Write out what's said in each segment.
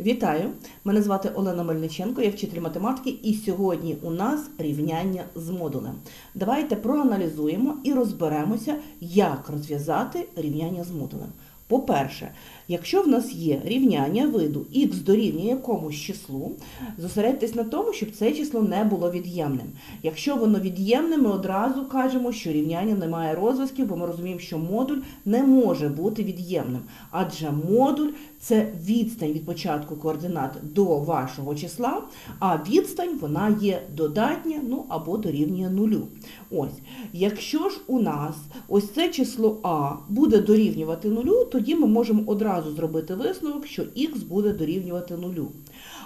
Вітаю! Мене звати Олена Мельниченко, я вчитель математики, і сьогодні у нас рівняння з модулем. Давайте проаналізуємо і розберемося, як розв'язати рівняння з модулем. По-перше, якщо в нас є рівняння виду х дорівнює якомусь числу, зосередьтесь на тому, щоб це число не було від'ємним. Якщо воно від'ємне, ми одразу кажемо, що рівняння не має розв'язків, бо ми розуміємо, що модуль не може бути від'ємним. Адже модуль це відстань від початку координат до вашого числа, а відстань вона є додатня, ну або дорівнює нулю. Ось, якщо ж у нас ось це число А буде дорівнювати нулю, тоді ми можемо одразу зробити висновок, що х буде дорівнювати нулю.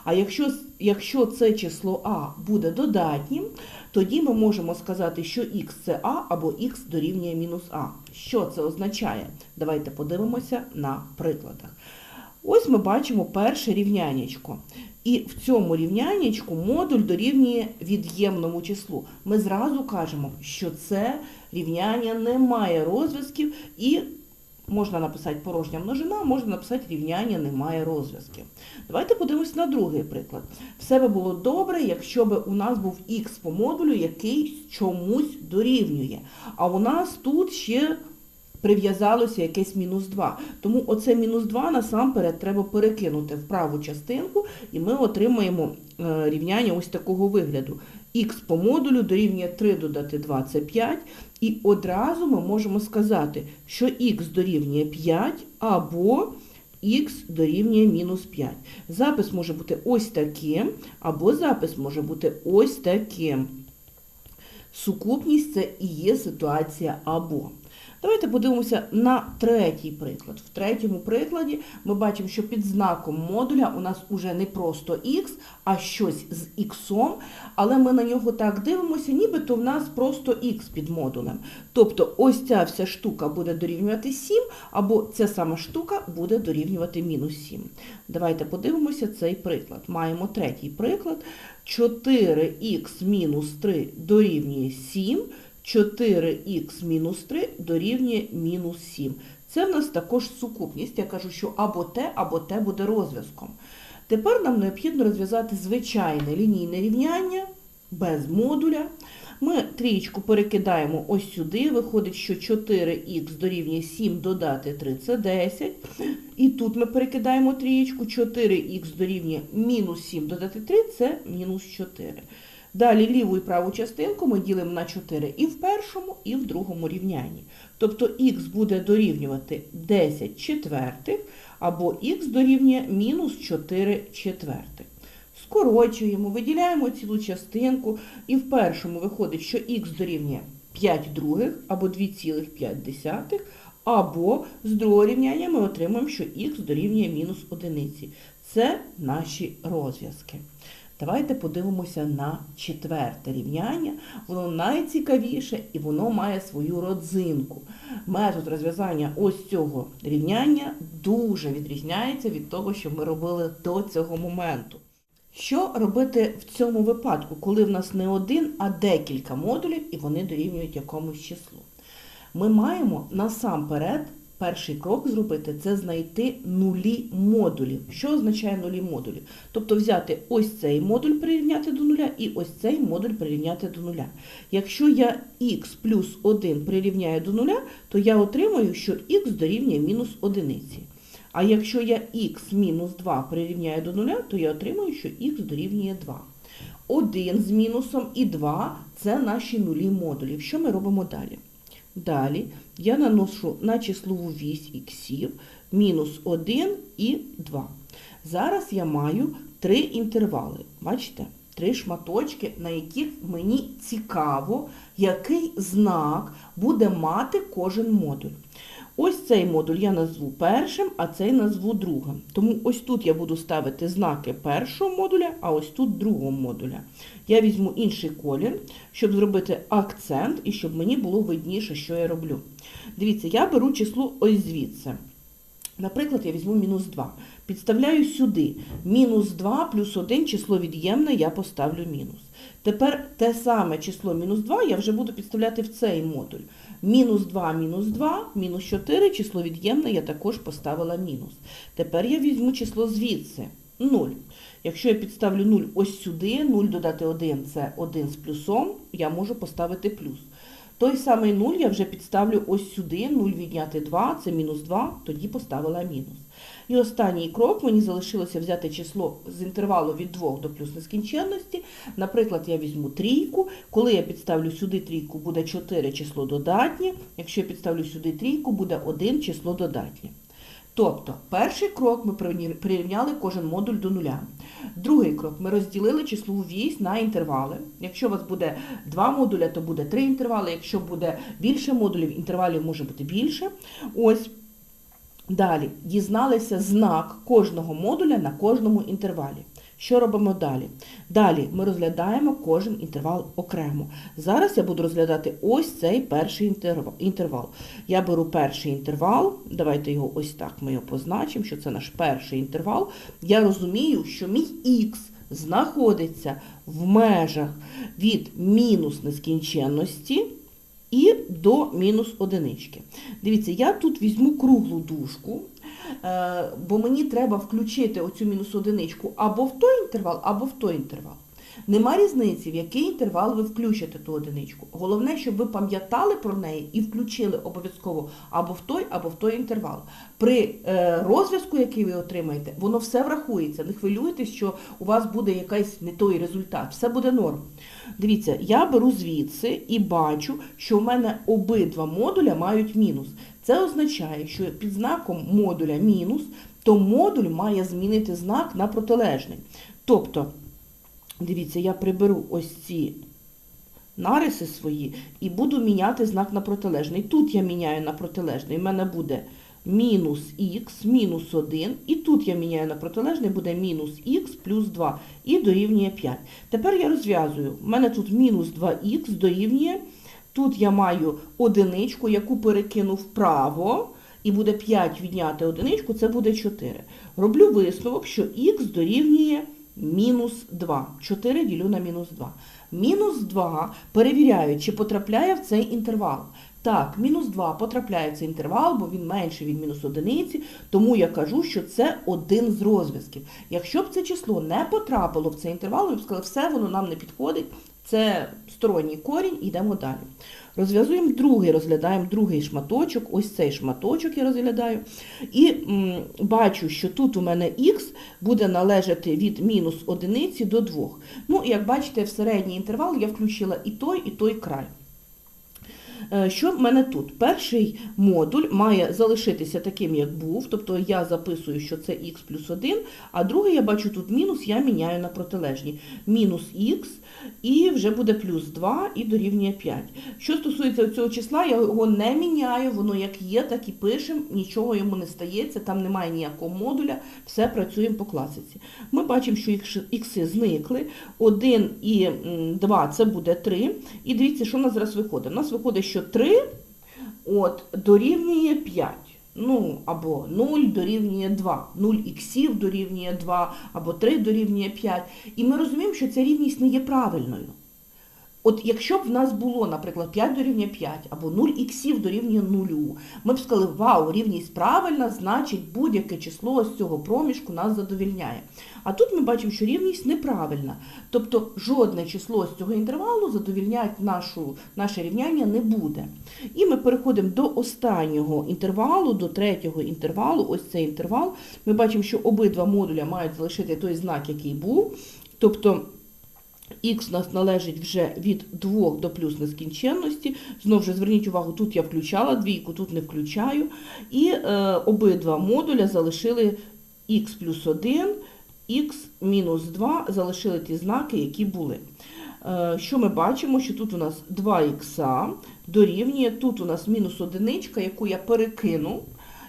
А якщо, якщо це число А буде додатнім, тоді ми можемо сказати, що х це А або х дорівнює мінус А. Що це означає? Давайте подивимося на прикладах. Ось ми бачимо перше рівнянечко. І в цьому рівнянечку модуль дорівнює від'ємному числу. Ми зразу кажемо, що це рівняння не має розв'язків і можна написати порожня множина, можна написати рівняння не має розв'язків. Давайте подивимось на другий приклад. Все би було добре, якщо б у нас був х по модулю, який чомусь дорівнює. А у нас тут ще прив'язалося якесь мінус 2. Тому оце мінус 2 насамперед треба перекинути в праву частинку, і ми отримаємо е, рівняння ось такого вигляду. Х по модулю дорівнює 3 додати 2 це 5. І одразу ми можемо сказати, що х дорівнює 5 або х дорівнює мінус 5. Запис може бути ось таким, або запис може бути ось таким. Сукупність це і є ситуація або. Давайте подивимося на третій приклад. В третьому прикладі ми бачимо, що під знаком модуля у нас уже не просто х, а щось з х, але ми на нього так дивимося, нібито в нас просто х під модулем. Тобто ось ця вся штука буде дорівнювати 7, або ця сама штука буде дорівнювати мінус 7. Давайте подивимося цей приклад. Маємо третій приклад. 4х мінус 3 дорівнює 7. 4х мінус 3 дорівнює мінус 7. Це в нас також сукупність. Я кажу, що або те, або те буде розв'язком. Тепер нам необхідно розв'язати звичайне лінійне рівняння без модуля. Ми трієчку перекидаємо ось сюди, виходить, що 4х дорівнює 7 додати 3 це 10. І тут ми перекидаємо трієчку, 4х дорівнює мінус 7 додати 3 це мінус 4. Далі ліву і праву частинку ми ділимо на 4 і в першому, і в другому рівнянні. Тобто х буде дорівнювати 10 четвертих, або х дорівнює мінус 4 четвертих. Скорочуємо, виділяємо цілу частинку, і в першому виходить, що х дорівнює 5 других, або 2,5, або з другого рівняння ми отримаємо, що х дорівнює мінус 1. Це наші розв'язки. Давайте подивимося на четверте рівняння. Воно найцікавіше і воно має свою родзинку. Метод розв'язання ось цього рівняння дуже відрізняється від того, що ми робили до цього моменту. Що робити в цьому випадку, коли в нас не один, а декілька модулів і вони дорівнюють якомусь числу? Ми маємо насамперед перший крок зробити це знайти нулі модулів. Що означає нулі модулів? Тобто взяти ось цей модуль прирівняти до нуля і ось цей модуль прирівняти до нуля. Якщо я х плюс 1 прирівняю до нуля, то я отримаю, що х дорівнює мінус одиниці. А якщо я х мінус 2 прирівняю до нуля, то я отримую, що х дорівнює 2. 1 з мінусом і 2 це наші нулі модулів. Що ми робимо далі? Далі я наношу на числову вісь іксів мінус 1 і 2. Зараз я маю три інтервали. Бачите? Три шматочки, на яких мені цікаво, який знак буде мати кожен модуль. Ось цей модуль я назву першим, а цей назву другим. Тому ось тут я буду ставити знаки першого модуля, а ось тут другого модуля. Я візьму інший колір, щоб зробити акцент і щоб мені було видніше, що я роблю. Дивіться, я беру число ось звідси. Наприклад, я візьму мінус 2. Підставляю сюди. Мінус 2 плюс 1 число від'ємне, я поставлю мінус. Тепер те саме число мінус 2 я вже буду підставляти в цей модуль. Мінус 2, мінус 2, мінус 4, число від'ємне, я також поставила мінус. Тепер я візьму число звідси. 0. Якщо я підставлю 0 ось сюди, 0 додати 1 це 1 з плюсом, я можу поставити плюс. Той самий 0 я вже підставлю ось сюди, 0 відняти 2, це мінус 2, тоді поставила мінус. І останній крок, мені залишилося взяти число з інтервалу від 2 до плюс нескінченності. Наприклад, я візьму трійку. Коли я підставлю сюди трійку, буде 4 число додатнє. Якщо я підставлю сюди трійку, буде 1 число додатнє. Тобто, перший крок ми прирівняли кожен модуль до нуля. Другий крок ми розділили числову вісь на інтервали. Якщо у вас буде два модуля, то буде три інтервали. Якщо буде більше модулів, інтервалів може бути більше. Ось. Далі дізналися знак кожного модуля на кожному інтервалі. Що робимо далі? Далі ми розглядаємо кожен інтервал окремо. Зараз я буду розглядати ось цей перший інтервал. Я беру перший інтервал, давайте його ось так ми його позначимо, що це наш перший інтервал. Я розумію, що мій х знаходиться в межах від мінус нескінченності і до мінус одинички. Дивіться, я тут візьму круглу дужку, е, бо мені треба включити оцю мінус одиничку або в той інтервал, або в той інтервал. Нема різниці, в який інтервал ви включите ту одиничку. Головне, щоб ви пам'ятали про неї і включили обов'язково або в той, або в той інтервал. При е, розв'язку, який ви отримаєте, воно все врахується. Не хвилюйтесь, що у вас буде якийсь не той результат. Все буде норм. Дивіться, я беру звідси і бачу, що в мене обидва модуля мають мінус. Це означає, що під знаком модуля мінус, то модуль має змінити знак на протилежний. Тобто, дивіться, я приберу ось ці нариси свої і буду міняти знак на протилежний. Тут я міняю на протилежний, в мене буде мінус х, мінус 1, і тут я міняю на протилежний, буде мінус х плюс 2 і дорівнює 5. Тепер я розв'язую. У мене тут мінус 2х дорівнює, тут я маю одиничку, яку перекину вправо, і буде 5 відняти одиничку, це буде 4. Роблю висновок, що х дорівнює мінус 2. 4 ділю на мінус 2. Мінус 2 перевіряю, чи потрапляє в цей інтервал. Так, мінус 2 потрапляє в цей інтервал, бо він менший від мінус одиниці, тому я кажу, що це один з розв'язків. Якщо б це число не потрапило в цей інтервал, я б сказали, все, воно нам не підходить, це сторонній корінь, йдемо далі. Розв'язуємо другий, розглядаємо другий шматочок, ось цей шматочок я розглядаю. І м, бачу, що тут у мене х буде належати від мінус одиниці до 2. Ну, як бачите, в середній інтервал я включила і той, і той край. Е, Що в мене тут? Перший модуль має залишитися таким, як був, тобто я записую, що це х плюс 1, а другий я бачу тут мінус, я міняю на протилежні. Мінус х і вже буде плюс 2 і дорівнює 5. Що стосується цього числа, я його не міняю, воно як є, так і пишемо, нічого йому не стається, там немає ніякого модуля, все працюємо по класиці. Ми бачимо, що ікси зникли, 1 і 2 це буде 3. І дивіться, що в нас зараз виходить. У нас виходить, що 3 от, дорівнює 5. Ну, або 0 дорівнює 2, 0 іксів дорівнює 2, або 3 дорівнює 5. І ми розуміємо, що ця рівність не є правильною. От якщо б в нас було, наприклад, 5 дорівнює 5, або 0 іксів дорівнює 0, ми б сказали, вау, рівність правильна, значить будь-яке число з цього проміжку нас задовільняє. А тут ми бачимо, що рівність неправильна. Тобто жодне число з цього інтервалу задовільняти нашу, наше рівняння не буде. І ми переходимо до останнього інтервалу, до третього інтервалу, ось цей інтервал. Ми бачимо, що обидва модуля мають залишити той знак, який був. Тобто Х у нас належить вже від 2 до плюс нескінченності. Знову ж зверніть увагу, тут я включала двійку, тут не включаю. І е, обидва модуля залишили х плюс 1, х мінус 2, залишили ті знаки, які були. Е, що ми бачимо? Що тут у нас 2х дорівнює, тут у нас мінус одиничка, яку я перекину.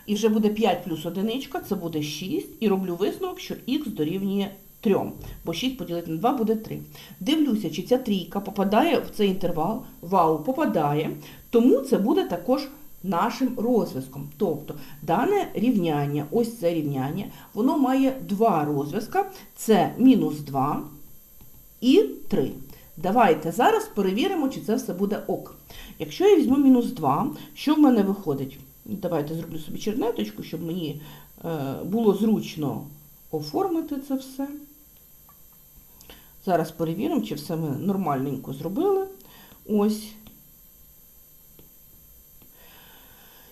І вже буде 5 плюс одиничка, це буде 6. І роблю висновок, що х дорівнює 3, бо 6 поділити на 2 буде 3. Дивлюся, чи ця трійка попадає в цей інтервал. Вау, попадає. Тому це буде також нашим розв'язком. Тобто дане рівняння, ось це рівняння, воно має два розв'язка. Це мінус 2 і 3. Давайте зараз перевіримо, чи це все буде ок. Якщо я візьму мінус 2, що в мене виходить? Давайте зроблю собі чернеточку, щоб мені е, було зручно оформити це все. Зараз перевіримо, чи все ми нормальненько зробили. Ось.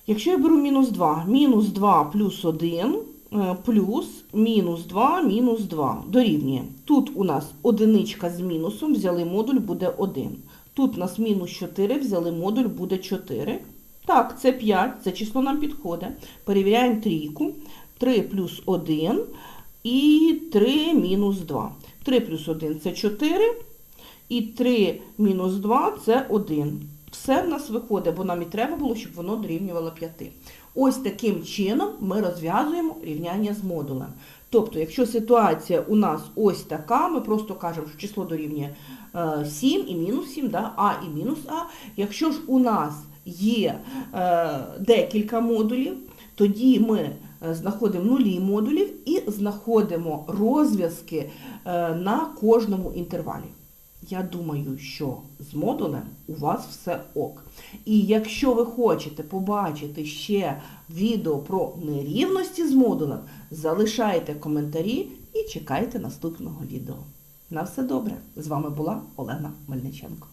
Якщо я беру мінус 2, мінус 2 плюс 1 е, плюс мінус 2 мінус 2 дорівнює. Тут у нас одиничка з мінусом, взяли модуль, буде 1. Тут у нас мінус 4, взяли модуль, буде 4. Так, це 5, це число нам підходить. Перевіряємо трійку. 3 плюс 1 і 3 мінус 2. 3 плюс 1 це 4. І 3 мінус 2 це 1. Все в нас виходить, бо нам і треба було, щоб воно дорівнювало 5. Ось таким чином ми розв'язуємо рівняння з модулем. Тобто, якщо ситуація у нас ось така, ми просто кажемо, що число дорівнює е, 7 і мінус 7, да? а і мінус а. Якщо ж у нас є е, декілька модулів, тоді ми е, знаходимо нулі модулів і знаходимо розв'язки е, на кожному інтервалі. Я думаю, що з модулем у вас все ок. І якщо ви хочете побачити ще відео про нерівності з модулем, залишайте коментарі і чекайте наступного відео. На все добре! З вами була Олена Мельниченко.